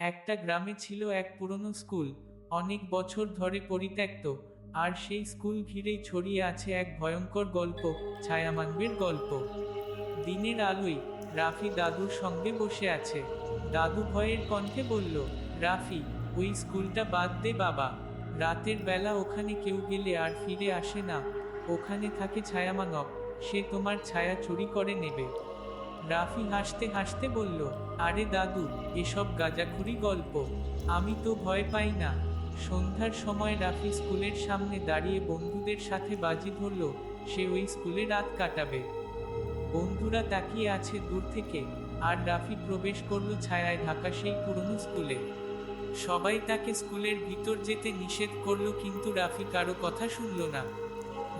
একটা গ্রামে ছিল এক পুরনো স্কুল, অনেক বছর ধরে পরিত্যক্ত, আর সেই স্কুল ঘিরেই ছড়িয়ে আছে এক ভয়ঙ্কর গল্প, ছায়ামানবের গল্প। দিনের আলোয় রাফি দাদুর সঙ্গে বসে আছে। দাদু ভয়ের কণ্ঠে বলল, রাফি, ওই স্কুলটা বাদ দে বাবা। রাতের বেলা ওখানে কেউ গেলে আর ফিরে আসে না। ওখানে থাকে ছায়ামানব। সে তোমার ছায়া চুরি করে নেবে। রাফি হাসতে হাসতে বলল, আরে দাদু, এসব গাজাখুরি গল্প। আমি তো ভয় পাই না। সন্ধ্যার সময় রাফি স্কুলের সামনে দাঁড়িয়ে বন্ধুদের সাথে বাজি ধরল, সে ওই স্কুলে রাত কাটাবে। বন্ধুরা তাকিয়ে আছে দূর থেকে, আর রাফি প্রবেশ করল ছায়ায় ঢাকা সেই পুরনো স্কুলে। সবাই তাকে স্কুলের ভিতর যেতে নিষেধ করল, কিন্তু রাফি কারও কথা শুনল না।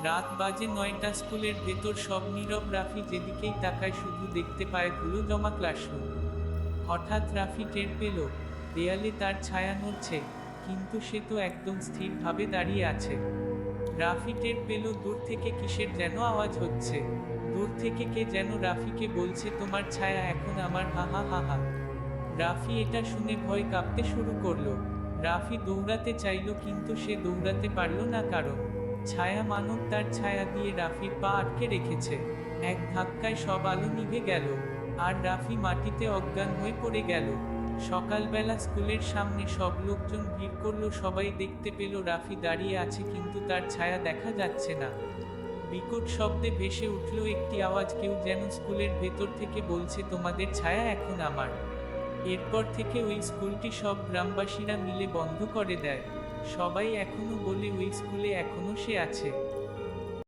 রাত বাজে নয়টা, স্কুলের ভেতর সব নীরব রাফি যেদিকেই তাকায় শুধু দেখতে পায় ধুলো জমা ক্লাসরুম। হঠাৎ রাফি টের পেল, দেয়ালে তার ছায়া নড়ছে, কিন্তু সে তো একদম স্থিরভাবে দাঁড়িয়ে আছে। রাফি টের পেল, দূর থেকে কিসের যেন আওয়াজ হচ্ছে? দূর থেকে কে যেন রাফিকে বলছে, তোমার ছায়া এখন আমার, হা হা হা হা। রাফি এটা শুনে ভয় কাঁপতে শুরু করল। রাফি দৌড়াতে চাইল, কিন্তু সে দৌড়াতে পারল না কারণ ছায়া মানব তার ছায়া দিয়ে রাফির পা আটকে রেখেছে। এক ধাক্কায় সব আলো নিভে গেল, আর রাফি মাটিতে অজ্ঞান হয়ে পড়ে গেল। সকালবেলা স্কুলের সামনে সব লোকজন ভিড় করল, সবাই দেখতে পেল রাফি দাঁড়িয়ে আছে, কিন্তু তার ছায়া দেখা যাচ্ছে না। বিকট শব্দে ভেসে উঠল একটি আওয়াজ, কেউ যেন স্কুলের ভেতর থেকে বলছে, তোমাদের ছায়া এখন আমার। এরপর থেকে ওই স্কুলটি সব গ্রামবাসীরা মিলে বন্ধ করে দেয়। সবাই এখনও বলে ওই স্কুলে এখনও সে আছে।